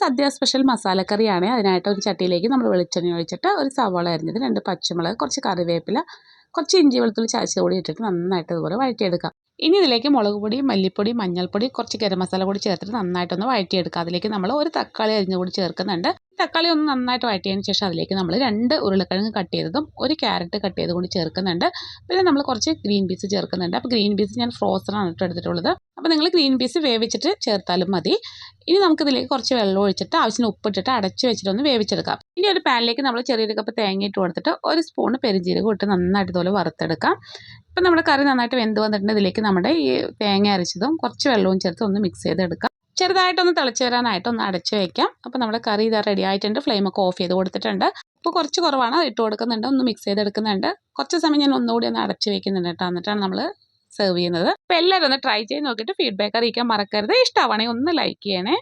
സദ്യ special മസാലക്കറിയാണ്. അതിനായിട്ട് ഒരു ചട്ടിയിലേക്ക് നമ്മൾ വെളിച്ചെണ്ണ ഒഴിച്ചിട്ട് ഒരു സവാള അരിഞ്ഞത് രണ്ട് പച്ചമുളക് കുറച്ച് കറിവേപ്പില കുറച്ച് ഇഞ്ചി വെളുത്തുള്ളി ചതച്ച് കൂടി ഇട്ടിട്ട് നന്നായിട്ട് ഇതുപോലെ വഴറ്റിയെടുക്കാം. ഇനി ഇതിലേക്ക് മുളക് പൊടി മല്ലിപ്പൊടി മഞ്ഞൾപ്പൊടി കുറച്ച് ഗരം മസാല കൂടി ചേർത്തിട്ട് നന്നായിട്ടൊന്ന് വഴറ്റിയെടുക്കുക അതിലേക്ക് നമ്മൾ ഒരു തക്കാളി അരിഞ്ഞുകൂടി ചേർക്കുന്നുണ്ട്. തക്കാളി ഒന്ന് നന്നായിട്ട് വഴറ്റിയതിന് ശേഷം അതിലേക്ക് നമ്മൾ രണ്ട് ഉരുളക്കിഴങ്ങ് കട്ട് ചെയ്തതും ഒരു ക്യാരറ്റ് കട്ട് ചെയ്ത് കൂടി ചേർക്കുന്നുണ്ട്. പിന്നെ നമ്മൾ കുറച്ച് ഗ്രീൻ പീസ് ചേർക്കുന്നുണ്ട്. അപ്പോൾ ഗ്രീൻ പീസ് ഞാൻ ഫ്രോസറാണ് ആണ് എടുത്തിട്ടുള്ളത്. അപ്പോൾ നിങ്ങൾ ഗ്രീൻ പീസ് വേവിച്ചിട്ട് ചേർത്താലും മതി. ഇനി നമുക്ക് ഇതിലേക്ക് കുറച്ച് വെള്ളം ഒഴിച്ചിട്ട് ആവശ്യത്തിന് ഉപ്പിട്ടിട്ട് അടച്ച് വെച്ചിട്ട് ഒന്ന് വേവിച്ചെടുക്കാം. ഇനി ഒരു പാനിലേക്ക് നമ്മൾ ചെറിയൊരു കപ്പ് തേങ്ങ ഇട്ട് കൊടുത്തിട്ട് ഒരു സ്പൂണ് പെരിഞ്ചീരകം ഇട്ട് നന്നായിട്ട് ഇതുപോലെ വറുത്തെടുക്കാം. ഇപ്പം നമ്മുടെ കറി നന്നായിട്ട് വെന്ത് വന്നിട്ടുണ്ട്. ഇതിലേക്ക് നമ്മുടെ ഈ തേങ്ങ അരച്ചതും കുറച്ച് വെള്ളവും ചേർത്ത് ഒന്ന് മിക്സ് ചെയ്തെടുക്കാം. ചെറുതായിട്ടൊന്ന് തിളച്ച് വരാനായിട്ട് ഒന്ന് അടച്ച് വയ്ക്കാം അപ്പോൾ നമ്മുടെ കറി ഇതാ റെഡി ആയിട്ടുണ്ട്. ഫ്ലെയിമൊക്കെ ഓഫ് ചെയ്ത് കൊടുത്തിട്ടുണ്ട്. അപ്പോൾ കുറച്ച് കുറവാണ്. ഇട്ട് കൊടുക്കുന്നുണ്ട്. ഒന്ന് മിക്സ് ചെയ്തെടുക്കുന്നുണ്ട്. കുറച്ച് സമയം ഞാൻ ഒന്നുകൂടി ഒന്ന് അടച്ച് വയ്ക്കുന്നുണ്ട് കേട്ടോ. എന്നിട്ടാണ് നമ്മൾ സെർവ് ചെയ്യുന്നത്. അപ്പോൾ എല്ലാവരും ഒന്ന് ട്രൈ ചെയ്ത് നോക്കിയിട്ട് ഫീഡ്ബാക്ക് അറിയിക്കാൻ മറക്കരുത്. ഇഷ്ടമാണെങ്കിൽ ഒന്ന് ലൈക്ക് ചെയ്യണേ.